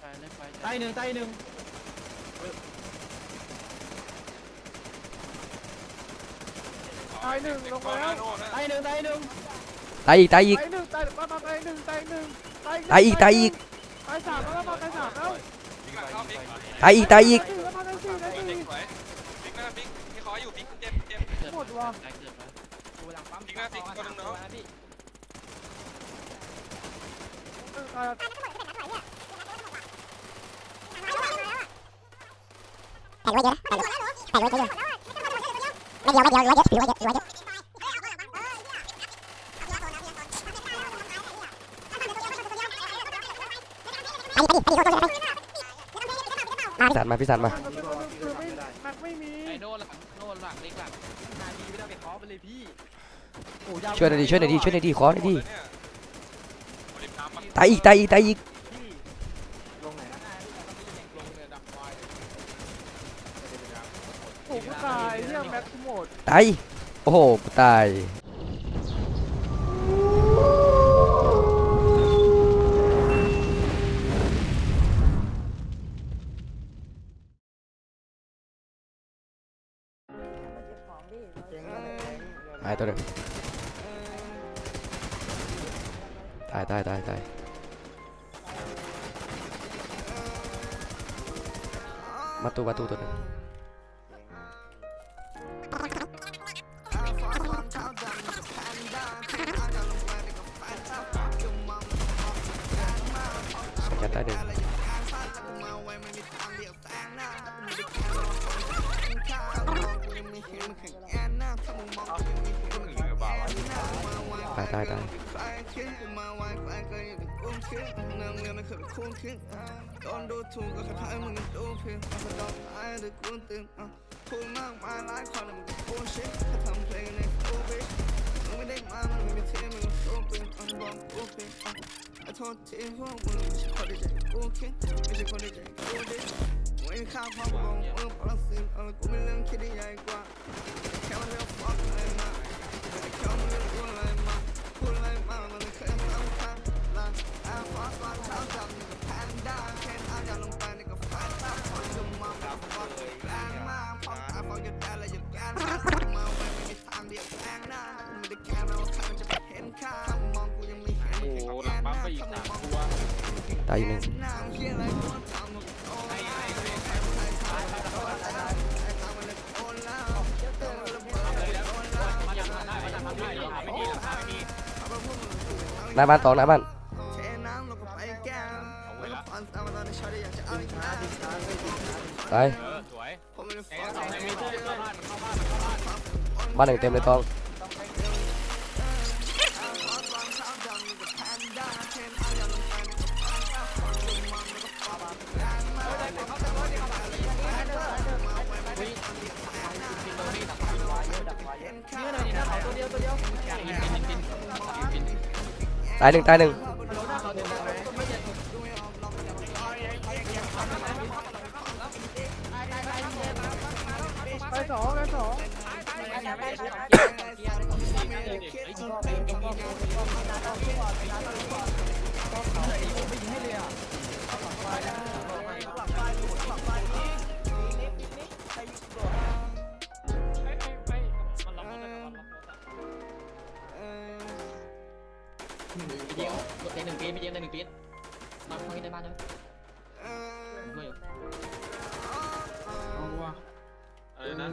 ไปเล่นไปตายหนึ่งตายหนึ่งตายหนึ่งลงมาแล้วตายหนึ่งตายหนึ่งตายอีกตายอีกตายหนึ่งตายมามาตายหนึ่งตายหนึ่งตายอีกตายอีกตายสามแล้วมาตายสามแล้วตายอีกตายอีกตายแล้วมาตายสี่ตายสี่บิ๊กหน้าบิ๊กพี่ขออยู่บิ๊กเจ็บเจ็บหมดว่ะตายเกิดมากูหลังปั๊มอีกหน้าสิคนหนึ่งเนอะ พี่ ตาย แต่รวยเยอะนะแต่รวยแต่รวยเยอะไม่เดียวไม่เดียวรวยเยอะถือว่าเยอะรวยเยอะพี่สันมาพี่สันมามันเป็นคนคือไม่นักไม่มีไอโน่หลังโน่หลังเล็กหลังนาทีไม่ได้ไปเคาะไปเลยพี่โอ้ยาวช่วยหน่อยดิช่วยหน่อยดิช่วยหน่อยดิขอหน่อยดิรีบน้ำมาตายอีกตายอีกตายอีก พี่ลงไหนนะ ลงเนี่ยดักควาย โอ้กูตายเรื่องแม็กซ์หมดตายโอ้โหกูตายตายตัวหนึ่งตายตายตายตายมาตูมาตูตัวหนึ่ง แกนได้หนึ่งตายตายตาย พูดมากมายหลายคนแล้วมึงก็พูดชิตถ้าทำเพลงในโตายอีกหนึ่งหน้าเฮีย ตายหนึ่งตายหนึ่ง ฮัลโหลหน้าเขาเต็มเลยไม่เจ็บตายสองตายสองเดียวเต็มหนึ่งปีไม่เต็มหนึ่งปีมาคุยในบ้านเลยด้วยอะไรนะ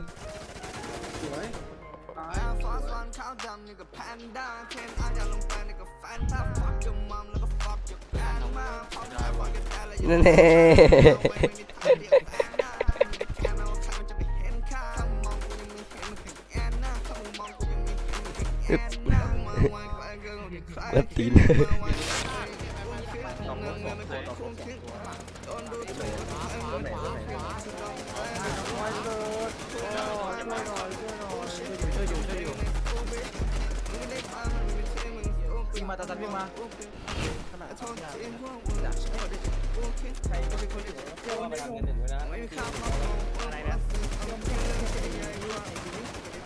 ฟอสวันขาวดำนี่ก็แพนด้าเคนอาอย่าลงไปนี่ก็แฟนตาฟักกับมัมแล้วก็ฟักกับแกนมาพร้อมใจฟังกันแต่ละอย่างนั่นเองไม่มีทางเดียวแพนด้าไม่ได้แค่มาว่าใครมันจะไปเห็นค่าถ้ามึงมองกูยังไม่เห็นมันแข็งแอนหน้าถ้ามึงมองกูยังไม่ เห็นมันแข็งแอนหน้ามึงมาไว้ใกล้เกินกว่าที่ใคร แล้วตีน มาไว้ใกล้เงินเงินไม่เคยคุ้มคิดโดนดูถูกให้มึงขวาขวา ไว้เกิดช่วยหน่อยช่วยหน่อยช่วยหน่อย ช่วยอยู่ช่วยอยู่วิ่งมาตาตันวิ่งมาขนาดสองอย่างใครก็เป็นคนอยู่เชื่อว่าไปทำเงินหนึ่งนะ อะไรนะ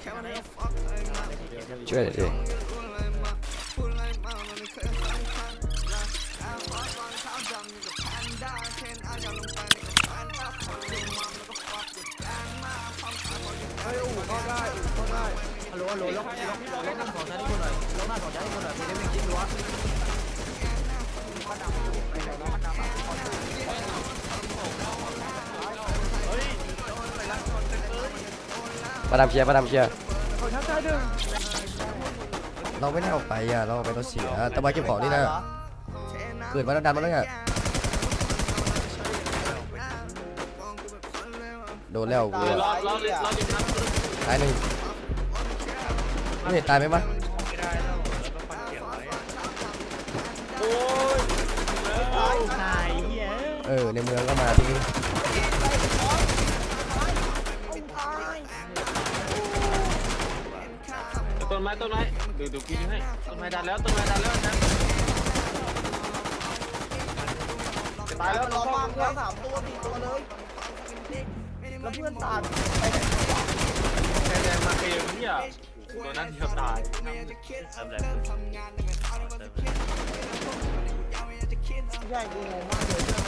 ช่วยหน่อยดิ Panda, can ได้ฮัลโ มาดามเชียร์มาดามเชียร์เราไม่ได้ออกไปอะ เราออกไปเราเสียแต่มาเก็บของนี่นะเกิดมาแล้ดันมาแล้วไง โดนแล้วกูรอรอรอริมน้ำตายหนึ่งไม่เห็นตายไหมปะโอ้ยตายเหี้ยเออในเมืองก็มาที่นี่ต้นไม้ต้นไม้ดูดูกินให้ต้นไม้ดันแล้วต้นไม้ดันแล้วนะตายแล้วล้อมบ้านแล้วสามตัวสี่ตัวเลย แล้วเพื่อนตายแค่แดงมาเองเนี่ยตัวนั้นเดียวตายใช่กูงงมากเลย